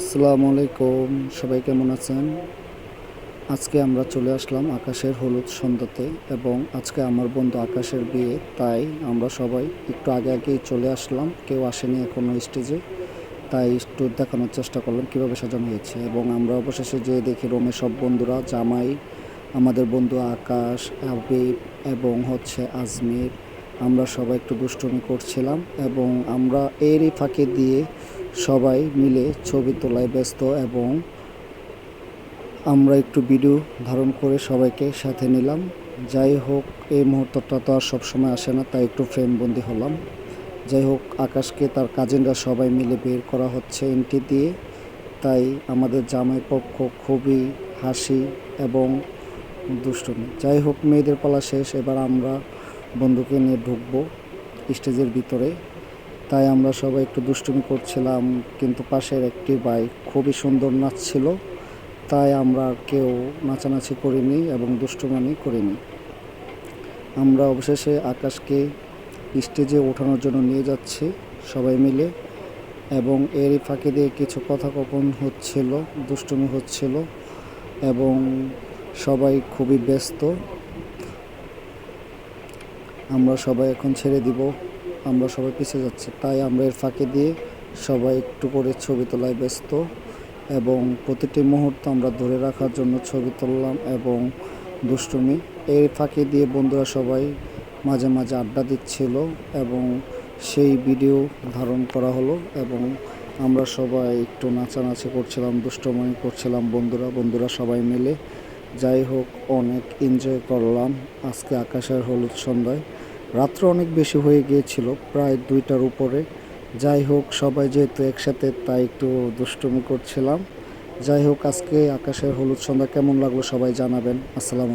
আসসালামু আলাইকুম, সবাই কেমন আছেন? আজকে আমরা চলে আসলাম আকাশের হলুদ সন্ধ্যাতে এবং আজকে আমার বন্ধু আকাশের বিয়ে, তাই আমরা সবাই একটু আগে আগেই চলে আসলাম। কেউ আসেনি এখনও স্টেজে, তাই একটু দেখানোর চেষ্টা করলাম কীভাবে সাজানো হয়েছে এবং আমরা অবশেষে যে দেখি রোমে সব বন্ধুরা, জামাই, আমাদের বন্ধু আকাশ, আবিব এবং হচ্ছে আজমির। আমরা সবাই একটু দুষ্টুমি করছিলাম এবং আমরা এরই ফাঁকে দিয়ে সবাই মিলে ছবি তোলায় ব্যস্ত এবং আমরা একটু ভিডিও ধারণ করে সবাইকে সাথে নিলাম। যাই হোক, এই মুহূর্তটা তো আর সবসময় আসে না, তাই একটু ফ্রেমবন্দি হলাম। যাই হোক, আকাশকে তার কাজিনরা সবাই মিলে বের করা হচ্ছে এন্ট্রি দিয়ে। তাই আমাদের জামাই পক্ষ খুবই হাসি এবং দুষ্টুমি। যাই হোক, মেয়েদের পালা শেষ। এবার আমরা বন্ধুকে নিয়ে ঢুকবো স্টেজের ভিতরে। তাই আমরা সবাই একটু দুষ্টুমি করছিলাম, কিন্তু পাশের একটি ভাই খুবই সুন্দর নাচছিল তাই আমরা কেউ নাচানাচি করিনি এবং দুষ্টুমানি করিনি। আমরা অবশেষে আকাশকে স্টেজে ওঠানোর জন্য নিয়ে যাচ্ছি সবাই মিলে এবং এরই ফাঁকে দিয়ে কিছু কথা কখন হচ্ছিল, দুষ্টুমি হচ্ছিল এবং সবাই খুবই ব্যস্ত। আমরা সবাই এখন ছেড়ে দিব। আমরা সবাই পিছিয়ে যাচ্ছি। তাই আমরা এর ফাঁকে দিয়ে সবাই একটু করে ছবি তোলায় ব্যস্ত এবং প্রতিটি মুহূর্ত আমরা ধরে রাখার জন্য ছবি তুললাম এবং দুষ্টুমি। এর ফাঁকে দিয়ে বন্ধুরা সবাই মাঝে মাঝে আড্ডা দিচ্ছিল এবং সেই ভিডিও ধারণ করা হলো এবং আমরা সবাই একটু নাচানাচি করছিলাম দুষ্টুমনি করছিলাম বন্ধুরা বন্ধুরা সবাই মিলে। যাই হোক, অনেক এনজয় করলাম। আজকে আকাশের হলুদ সন্ধ্যায়। রাত্র অনেক বেশি হয়ে গিয়েছিল, প্রায় দুইটার উপরে। যাই হোক, সবাই যেহেতু একসাথে, তাই একটু দুষ্টুমি করছিলাম। যাই হোক, আজকে আকাশের হলুদ সন্ধ্যা কেমন লাগল সবাই জানাবেন। আসসালাম